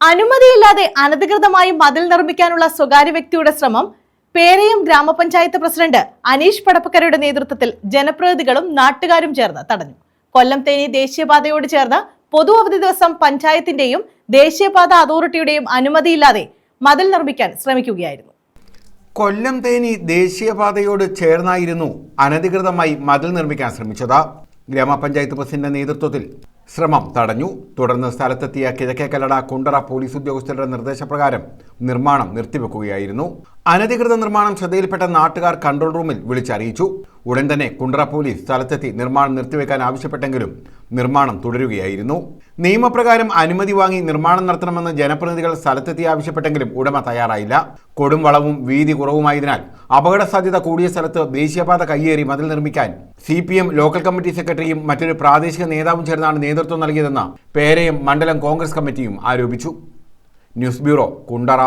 അനുമതിയില്ലാതെ അനധികൃതമായി മതിൽ നിർമ്മിക്കാനുള്ള സ്വകാര്യ വ്യക്തിയുടെ ശ്രമം പേരയം ഗ്രാമപഞ്ചായത്ത് പ്രസിഡന്റ് അനീഷ് പടപ്പക്കരയുടെ നേതൃത്വത്തിൽ ജനപ്രതിനിധികളും നാട്ടുകാരും ചേർന്ന് തടഞ്ഞു. കൊല്ലം തേനി ദേശീയപാതയോട് ചേർന്ന് പൊതു അവധി ദിവസം പഞ്ചായത്തിന്റെയും ദേശീയപാത അതോറിറ്റിയുടെയും അനുമതിയില്ലാതെ മതിൽ നിർമ്മിക്കാൻ ശ്രമിക്കുകയായിരുന്നു. കൊല്ലം തേനി ദേശീയപാതയോട് ചേർന്നായിരുന്നു അനധികൃതമായി മതിൽ നിർമ്മിക്കാൻ ശ്രമിച്ചത്. ഗ്രാമപഞ്ചായത്ത് പ്രസിഡന്റ് നേതൃത്വത്തിൽ ശ്രമം തടഞ്ഞു. തുടർന്ന് സ്ഥലത്തെത്തിയ കിഴക്കേക്കല്ലട കുണ്ടറ പോലീസ് ഉദ്യോഗസ്ഥരുടെ നിർദ്ദേശപ്രകാരം നിർമ്മാണം നിർത്തിവെക്കുകയായിരുന്നു. അനധികൃത നിർമ്മാണം ശ്രദ്ധയിൽപ്പെട്ട നാട്ടുകാർ കൺട്രോൾ റൂമിൽ വിളിച്ചറിയിച്ചു. ഉടൻ തന്നെ കുണ്ടറ പോലീസ് സ്ഥലത്തെത്തി നിർമ്മാണം നിർത്തിവെക്കാൻ ആവശ്യപ്പെട്ടെങ്കിലും നിർമ്മാണം തുടരുകയായിരുന്നു. നിയമപ്രകാരം അനുമതി വാങ്ങി നിർമ്മാണം നടത്തണമെന്ന് ജനപ്രതിനിധികൾ സ്ഥലത്തെത്തി ആവശ്യപ്പെട്ടെങ്കിലും ഉടമ തയ്യാറായില്ല. കൊടും വളവും വീതി കുറവുമായതിനാൽ അപകട സാധ്യത കൂടിയ സ്ഥലത്ത് ദേശീയപാത കയ്യേറി മതിൽ നിർമ്മിക്കാൻ C P M local committee സെക്രട്ടറിയും മറ്റൊരു പ്രാദേശിക നേതാവും ചേർന്നാണ് നേതൃത്വം നൽകിയതെന്ന് പേരയും മണ്ഡലം കോൺഗ്രസ് കമ്മിറ്റിയും ആരോപിച്ചു. News bureau Kundara.